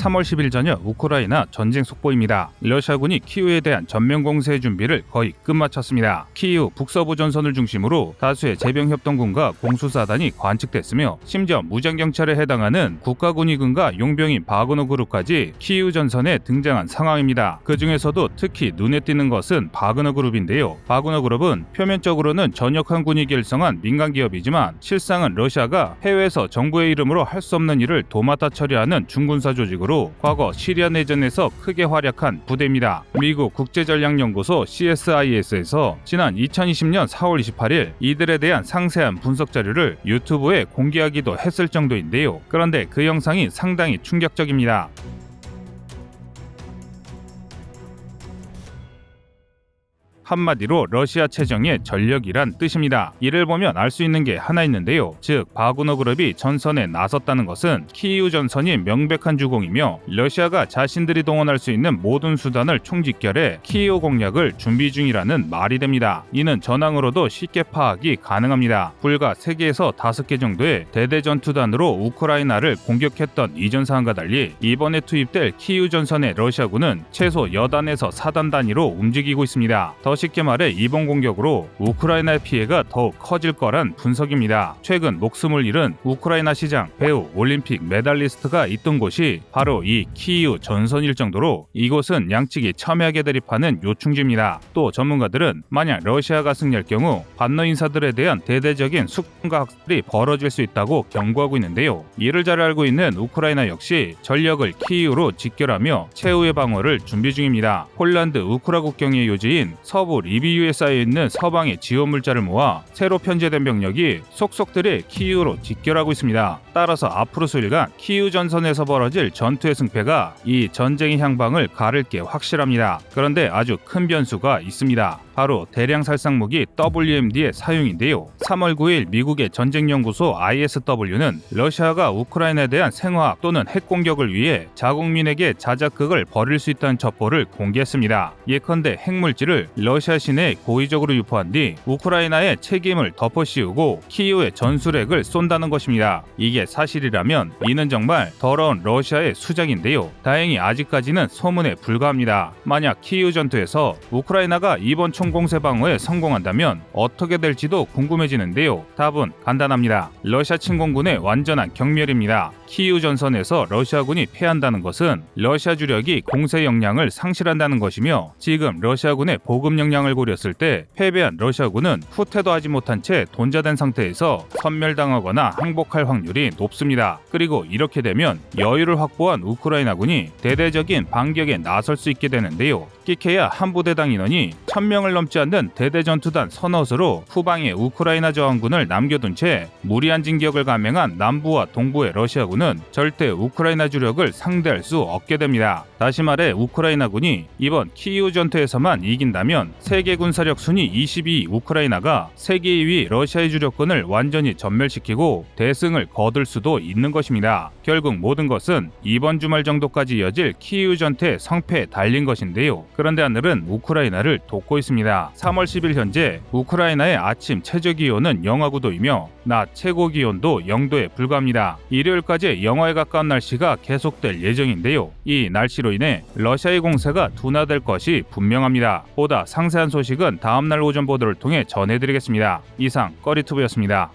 3월 10일 저녁 우크라이나 전쟁 속보입니다. 러시아군이 키우에 대한 전면 공세 준비를 거의 끝마쳤습니다. 키우 북서부 전선을 중심으로 다수의 제병협동군과 공수사단이 관측됐으며 심지어 무장경찰에 해당하는 국가군의군과 용병인 바그너 그룹까지 키우 전선에 등장한 상황입니다. 그 중에서도 특히 눈에 띄는 것은 바그너 그룹인데요. 바그너 그룹은 표면적으로는 전역한 군이 결성한 민간 기업이지만 실상은 러시아가 해외에서 정부의 이름으로 할 수 없는 일을 도맡아 처리하는 중군사 조직으로 과거 시리아 내전에서 크게 활약한 부대입니다. 미국 국제전략연구소 CSIS에서 지난 2020년 4월 28일 이들에 대한 상세한 분석 자료를 유튜브에 공개하기도 했을 정도인데요. 그런데 그 영상이 상당히 충격적입니다. 한마디로 러시아 체정의 전력이란 뜻입니다. 이를 보면 알 수 있는 게 하나 있는데요. 즉 바구너 그룹이 전선에 나섰다는 것은 키이우 전선이 명백한 주공이며 러시아가 자신들이 동원할 수 있는 모든 수단을 총집결해 키이우 공략을 준비 중이라는 말이 됩니다. 이는 전황으로도 쉽게 파악이 가능합니다. 불과 3개에서 5개 정도의 대대 전투단으로 우크라이나를 공격했던 이전 사항과 달리 이번에 투입될 키이우 전선의 러시아군은 최소 여단에서 4단 단위로 움직이고 있습니다. 더 쉽게 말해 이번 공격으로 우크라이나의 피해가 더욱 커질 거란 분석입니다. 최근 목숨을 잃은 우크라이나 시장, 배우, 올림픽 메달리스트가 있던 곳이 바로 이 키이우 전선일 정도로 이곳은 양측이 첨예하게 대립하는 요충지입니다. 또 전문가들은 만약 러시아가 승리할 경우 반러 인사들에 대한 대대적인 숙청과 학살이 벌어질 수 있다고 경고하고 있는데요. 이를 잘 알고 있는 우크라이나 역시 전력을 키이우로 직결하며 최후의 방어를 준비 중입니다. 폴란드 우크라 국경의 요지인 서부 리비우에 쌓여 있는 서방의 지원 물자를 모아 새로 편제된 병력이 속속들이 키이우로 직결하고 있습니다. 따라서 앞으로 수일간 키이우 전선에서 벌어질 전투의 승패가 이 전쟁의 향방을 가를 게 확실합니다. 그런데 아주 큰 변수가 있습니다. 바로 대량 살상 무기 WMD의 사용인데요. 3월 9일 미국의 전쟁연구소 ISW는 러시아가 우크라이나에 대한 생화학 또는 핵 공격을 위해 자국민에게 자작극을 벌일 수 있다는 첩보를 공개했습니다. 예컨대 핵물질을 러시아 시내에 고의적으로 유포한 뒤 우크라이나의 책임을 덮어씌우고 키이우에 전술핵을 쏜다는 것입니다. 이게 사실이라면 이는 정말 더러운 러시아의 수작인데요. 다행히 아직까지는 소문에 불과합니다. 만약 키이우 전투에서 우크라이나가 이번 총공세 방어에 성공한다면 어떻게 될지도 궁금해지는데요. 답은 간단합니다. 러시아 침공군의 완전한 경멸입니다. 키이우 전선에서 러시아군이 패한다는 것은 러시아 주력이 공세 역량을 상실한다는 것이며 지금 러시아군의 보급 역량을 고렸을 때 패배한 러시아군은 후퇴도 하지 못한 채 돈자된 상태에서 선멸당하거나 항복할 확률이 높습니다. 그리고 이렇게 되면 여유를 확보한 우크라이나군이 대대적인 반격에 나설 수 있게 되는데요. 끼케야 한 부대당 인원이 1000명을 넘지 않는 대대전투단 서너스로 후방에 우크라이나 저항군을 남겨둔 채 무리한 진격을 감행한 남부와 동부의 러시아군은 절대 우크라이나 주력을 상대할 수 없게 됩니다. 다시 말해 우크라이나군이 이번 키이우 전투에서만 이긴다면 세계 군사력 순위 22위 우크라이나가 세계 2위 러시아의 주력군을 완전히 전멸시키고 대승을 거둘 수도 있는 것입니다. 결국 모든 것은 이번 주말 정도까지 이어질 키이우 전투의 성패에 달린 것인데요. 그런데 하늘은 우크라이나를 돕고 있습니다. 3월 10일 현재 우크라이나의 아침 최저 기온은 영하 9도이며 낮 최고 기온도 0도에 불과합니다. 일요일까지 영하에 가까운 날씨가 계속될 예정인데요. 이 날씨 로 인해 러시아의 공세가 둔화될 것이 분명합니다. 보다 상세한 소식은 다음날 오전 보도를 통해 전해드리겠습니다. 이상 꺼리투브였습니다.